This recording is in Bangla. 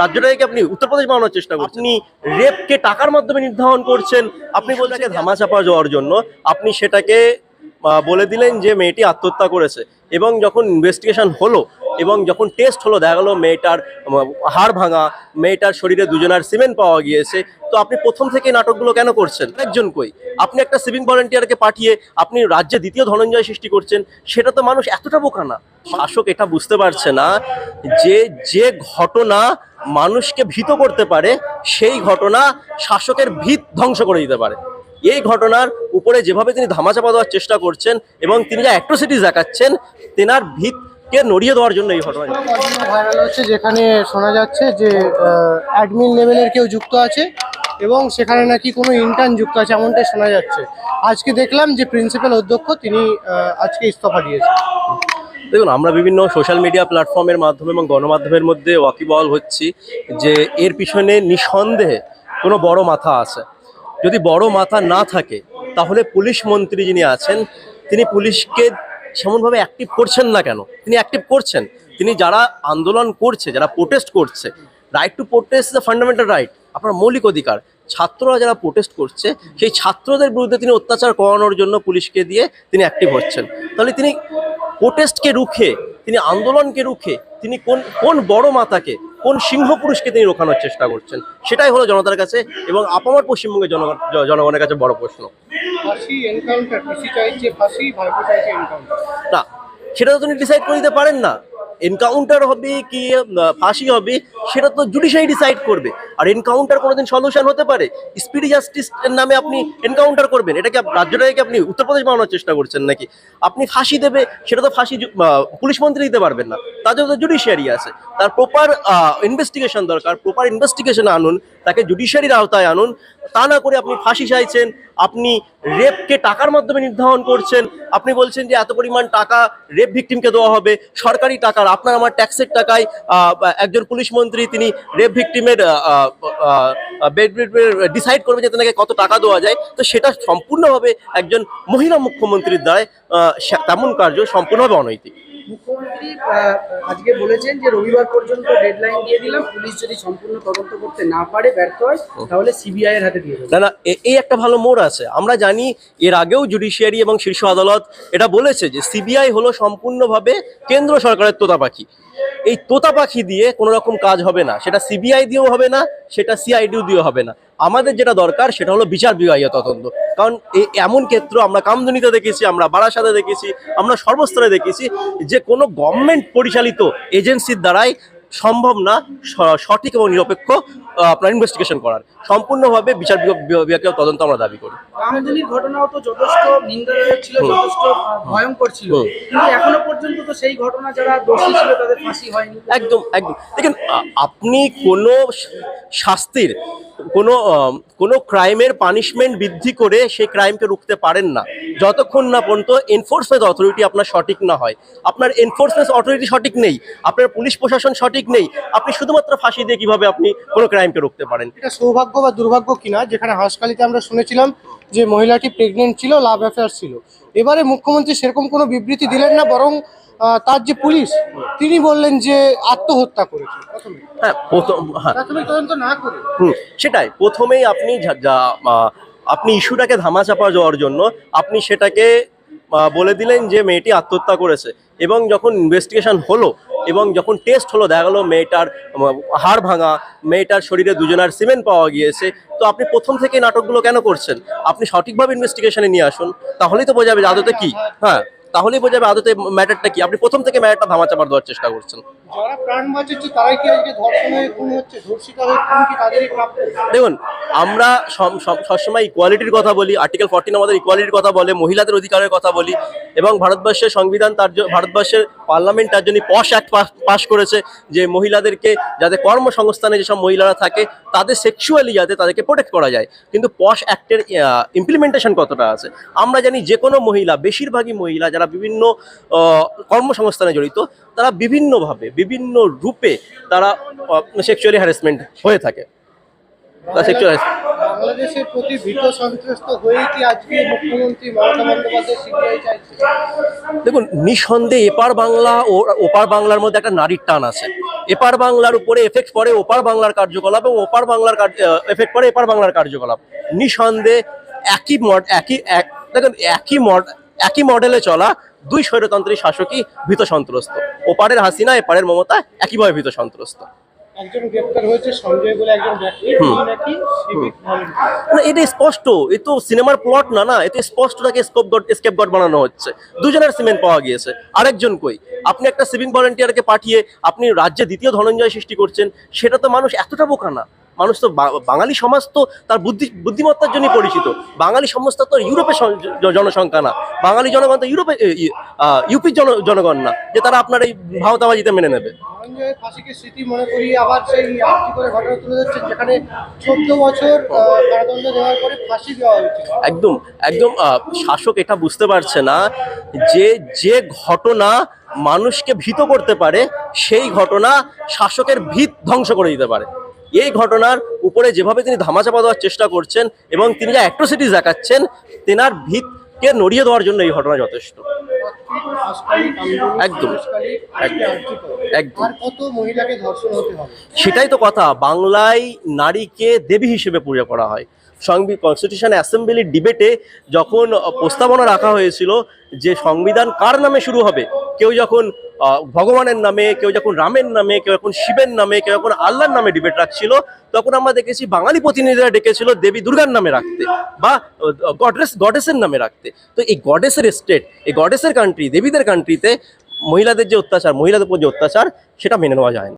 রাজ্যটাকে আপনি উত্তরপ্রদেশ বানানোর চেষ্টা করছেন? আপনি রেপকে টাকার মাধ্যমে নির্ধারণ করছেন আপনি বলছেন ধামাচাপা যাওয়ার জন্য। আপনি সেটাকে বলে দিলেন যে মেয়েটি আত্মহত্যা করেছে। এবং যখন ইনভেস্টিগেশন হলো এবং যখন টেস্ট হলো, দেখা গেলো মেয়েটার হাড় ভাঙা, মেয়েটার শরীরে দুজনার সিমেন্ট পাওয়া গিয়েছে। তো আপনি প্রথম থেকে নাটকগুলো কেন করছেন? একজন কই? আপনি একটা সিভিং ভলেন্টিয়ারকে পাঠিয়ে আপনি রাজ্যে দ্বিতীয় ধনঞ্জয় সৃষ্টি করছেন, সেটা তো মানুষ এতটা বোকা না। শাসক এটা বুঝতে পারছে না যে যে ঘটনা মানুষকে ভীত করতে পারে, সেই ঘটনা শাসকের ভিত ধ্বংস করে দিতে পারে। এই ঘটনার উপরে যেভাবে তিনি ধামাচাপা দেওয়ার চেষ্টা করছেন এবং তিনি যা অ্যাট্রোসিটিস দেখাচ্ছেন, তেনার ভিতকে নড়িয়ে দেওয়ার জন্য এই ঘটনা ভাইরাল হচ্ছে যেখানে শোনা যাচ্ছে যে অ্যাডমিন লেভেলের কেউ যুক্ত আছে এবং সেখানে নাকি কোনো ইন্টার্ন যুক্ত আছে এমনটাই শোনা যাচ্ছে। আজকে দেখলাম যে প্রিন্সিপাল অধ্যক্ষ তিনি আজকে ইস্তফা দিয়েছেন। দেখুন আমরা বিভিন্ন সোশ্যাল মিডিয়া প্ল্যাটফর্মের মাধ্যমে এবং গণমাধ্যমের মধ্যে ওয়াকিবল হচ্ছি যে এর পিছনে নিঃসন্দেহে কোনো বড় মাথা আছে। যদি বড় মাথা না থাকে তাহলে পুলিশ মন্ত্রী যিনি আছেন তিনি পুলিশকে সেমনভাবে অ্যাক্টিভ করছেন না কেন? তিনি অ্যাক্টিভ করছেন। তিনি যারা আন্দোলন করছে, যারা প্রোটেস্ট করছে right to protest the fundamental right আপনার মৌলিক অধিকার। ছাত্ররা যারা প্রোটেস্ট করছে, সেই ছাত্রদের বিরুদ্ধে তিনি অত্যাচার করানোর জন্য পুলিশকে দিয়ে তিনি অ্যাক্টিভ হচ্ছেন। তাহলে তিনি প্রোটেস্টকে রুখে, তিনি আন্দোলনকে রুখে, তিনি কোন কোন বড় মাতাকে, কোন সিংহ পুরুষকে তিনি রোখানোর চেষ্টা করছেন? সেটাই হলো জনতার কাছে এবং আপামার পশ্চিমবঙ্গের জনগণ, জনগণের কাছে বড় প্রশ্ন। সেটা তো ডিসাইড করে দিতে পারেন না। এনকাউন্টার হবে কি ফাঁসি হবে, সেটা তো জুডিশিয়ারি ডিসাইড করবে। আর এনকাউন্টার কোনোদিন সলিউশন হতে পারে। স্পিডি জাস্টিস নামে আপনি এনকাউন্টার করবেন। এটাকে রাজ্যটাকে আপনি উত্তরপ্রদেশ বানানোর চেষ্টা করছেন নাকি? আপনি ফাঁসি দেবে, সেটা তো ফাঁসি পুলিশ মন্ত্রী দিতে পারবেন না। তাদের তো জুডিশিয়ারি আছে। তার প্রপার ইনভেস্টিগেশন দরকার প্রপার ইনভেস্টিগেশন আনুন। তাকে জুডিশিয়ারির আওতায় আনুন। তা না করে আপনি ফাঁসি চাইছেন, আপনি রেপকে টাকার মাধ্যমে নির্ধারণ করছেন। আপনি বলছেন যে এত পরিমাণ টাকা রেপ ভিকটিমকে দেওয়া হবে। সরকারি টাকার, আপনার আমার ট্যাক্সের টাকায় একজন পুলিশ মন্ত্রী, তিনি রেপ ভিকটিমের ডিসাইড করবেন যে তাকে কত টাকা দেওয়া যায়। তো সেটা সম্পূর্ণভাবে একজন মহিলা মুখ্যমন্ত্রীর সে- তেমন কার্য সম্পূর্ণভাবে অনৈতিক। মুখ্যমন্ত্রী আজকে বলেছেন যে রবিবার পর্যন্ত ডেডলাইন দিয়ে দিলাম পুলিশ যদি সম্পূর্ণ তদন্ত করতে না পারে ব্যর্থ হয় তাহলে সিবিআই এর হাতে দিয়ে দেবে। না না এই একটা ভালো মোড় আছে। আমরা জানি এর আগেও জুডিশিয়ারি এবং শীর্ষ আদালত এটা বলেছে যে সিবিআই হলো সম্পূর্ণভাবে কেন্দ্র সরকারের তোতা পাখি এই তোতা পাখি দিয়ে কোনো রকম কাজ হবে না। সেটা সিবিআই দিয়েও হবে না, সেটা সিআইডিও দিয়েও হবে না। আমাদের যেটা দরকার, সেটা হলো বিচার বিভাগীয় তদন্ত। কারণ এই এমন ক্ষেত্র আমরা কামদুনিতে দেখেছি, আমরা বারাসাতে দেখেছি, আমরা সর্বস্তরে দেখেছি যে কোনো গভর্নমেন্ট পরিচালিত এজেন্সির দ্বারাই সম্ভব না সঠিক এবং নিরপেক্ষ আপনার ইনভেস্টিগেশন করার। সম্পূর্ণভাবে বিচার বিভাগ- বিভাগীয় তদন্ত আমরা দাবি করি। রামধনির ঘটনাও তো যথেষ্ট নিন্দাদায়ক ছিল যথেষ্ট ভয়ঙ্কর ছিল। কিন্তু এখনও পর্যন্ত তো সেই ঘটনা যারা দোষী ছিল তাদের ফাঁসি হয়নি। একদম একদম। দেখেন আপনি কোনো শাস্তির কোনো কোনো ক্রাইমের পানিশমেন্ট বৃদ্ধি করে সেই ক্রাইমকে রুখতে পারেন না। যতক্ষণ না পর্যন্ত এনফোর্সমেন্ট অথরিটি আপনার সঠিক না হয় আপনার এনফোর্সমেন্ট অথরিটি সঠিক নেই আপনার পুলিশ প্রশাসন সঠিক নেই আপনি শুধুমাত্র ফাঁসি দিয়ে কীভাবে আপনি কোনো ক্রাইমকে রুখতে পারেন? এটা সৌভাগ্য বা দুর্ভাগ্য কিনা যেখানে হাঁসখালিতে আমরা শুনেছিলাম যে মহিলাটি প্রেগনেন্ট ছিল লাভ অ্যাফেয়ার ছিল। এবারে মুখ্যমন্ত্রী সেরকম কোনো বিবৃতি দিলেন না বরং তার যে পুলিশ তিনি বললেন যে আত্মহত্যা করেছে। হ্যাঁ প্রথম হ্যাঁ। সেটাই। প্রথমেই আপনি আপনি ইস্যুটাকে ধামাচাপা যাওয়ার জন্য আপনি সেটাকে বলে দিলেন যে মেয়েটি আত্মহত্যা করেছে এবং যখন ইনভেস্টিগেশন হলো এবং যখন টেস্ট হলো, দেখা গেলো মেয়েটার হাড় ভাঙা, মেয়েটার শরীরে দুজনার সিমেন্ট পাওয়া গিয়েছে, তো আপনি প্রথম থেকে নাটকগুলো কেন করছেন? আপনি সঠিকভাবে ইনভেস্টিগেশনে নিয়ে আসুন, তাহলেই তো বোঝাবে আদতে কি? হ্যাঁ তাহলেই বোঝা যাবে আদতে ম্যাটারটা কি? আপনি প্রথম থেকে ম্যাটারটা ধামাচাপা দেওয়ার চেষ্টা করছেন। দেখুন, আমরা সব- সব- সবসময় ইকুয়ালিটির কথা বলি আর্টিকেল ফর্টিন আমাদের ইকুয়ালিটির কথা বলে, মহিলাদের অধিকারের কথা বলি, এবং ভারতবর্ষের সংবিধান তার ভারতবর্ষের পার্লামেন্ট তার জন্য পশ অ্যাক্ট পাশ করেছে যে মহিলাদেরকে যাতে কর্মসংস্থানে যেসব মহিলারা থাকে তাদের সেক্সুয়ালি যাতে তাদেরকে প্রোটেক্ট করা যায়। কিন্তু পশ অ্যাক্টের ইমপ্লিমেন্টেশন কতটা আছে? আমরা জানি যে কোনো মহিলা, বেশিরভাগই মহিলা যারা বিভিন্ন কর্মসংস্থানে জড়িত, তারা বিভিন্নভাবে, বিভিন্ন রূপে তারা সেক্সুয়ালি হ্যারাসমেন্ট হয়ে থাকে। সেক্সুয়াল বাংলাদেশের প্রতি ভীত সন্ত্রস্ত হয়ে কি আজকে মুখ্যমন্ত্রী মমতা বন্দ্যোপাধ্যায় সিবিআই চাইছে? দেখুন, নিঃসন্দেহে এপার বাংলা ও ওপার বাংলার মধ্যে একটা নারীর টান আছে। এপার বাংলার উপরে এফেক্ট পড়ে ওপার বাংলার কার্যকলাপ এবং ওপার বাংলার এফেক্ট পড়ে এপার বাংলার কার্যকলাপ। নিঃসন্দেহে একই মড একই এক দেখুন, একই মড একই মডেলে চলা দুই স্বৈরতন্ত্রী শাসকই ভীত সন্ত্রস্ত। ওপারের হাসিনা, এপারের মমতা একইভাবে ভীত সন্ত্রস্ত। একজন গ্রেপ্তার হয়েছে সঞ্জয় বলে একজন ব্যক্তি। নাকি সিভিক না এটা স্পষ্ট এ তো সিনেমার প্লট না না এতে স্পষ্ট তাকে স্কোপ গড বানানো হচ্ছে। দুজনের সিমেন্ট পাওয়া গিয়েছে। আরেকজন কই? আপনি একটা সিভিং ভলেন্টিয়ারকে পাঠিয়ে আপনি রাজ্যে দ্বিতীয় ধনঞ্জয় সৃষ্টি করছেন সেটা তো মানুষ এতটা বোকা না। মানুষ তো বাঙালি সমাজ তো তার বুদ্ধি বুদ্ধিমত্তার জন্যই পরিচিত। বাঙালি সমাজ তো ইউরোপের জনসংখ্যা না। বাঙালি জনগণ তো ইউরোপে ইউপির জন জনগণ না যে তারা আপনার এই ভাওতাবাজিতে মেনে নেবে। ধনঞ্জয় ফাঁসিকে স্মৃতি মনে করিয়ে আবার সেই আর্থিক করে ঘটনা তুলে ধরছেন যেখানে চোদ্দ বছর কারাদণ্ড দেওয়ার পরে ফাঁসি দেওয়া একদম একদম শাসক এটা বুঝতে পারছে না যে যে ঘটনা মানুষকে ভীত করতে পারে সেই ঘটনা শাসকের ভিত ধ্বংস করে দিতে পারে। এই ঘটনার উপরে যেভাবে তিনি ধামাচাপা দেওয়ার চেষ্টা করছেন এবং তিনি যা অ্যাট্রোসিটিস দেখাচ্ছেন, তেনার ভিতকে নড়িয়ে দেওয়ার জন্য এই ঘটনা যথেষ্ট। একদম। একদম সেটাই তো কথা বাংলায় নারীকে দেবী হিসেবে পূজা করা হয়। সংবি কনস্টিটিউশন অ্যাসেম্বলির ডিবেটে যখন প্রস্তাবনা রাখা হয়েছিল যে সংবিধান কার নামে শুরু হবে কেউ যখন ভগবানের নামে কেউ যখন রামের নামে কেউ যখন শিবের নামে কেউ যখন আল্লাহর নামে ডিবেট রাখছিল তখন আমরা দেখেছি বাঙালি প্রতিনিধিরা ডেকেছিল দেবী দুর্গার নামে রাখতে বা গডেস গডেসের নামে রাখতে। তো এই গডেসের স্টেট এই গডেসের কান্ট্রি দেবীদের কান্ট্রিতে মহিলাদের যে অত্যাচার মহিলাদের উপর যে অত্যাচার সেটা মেনে নেওয়া যায় না।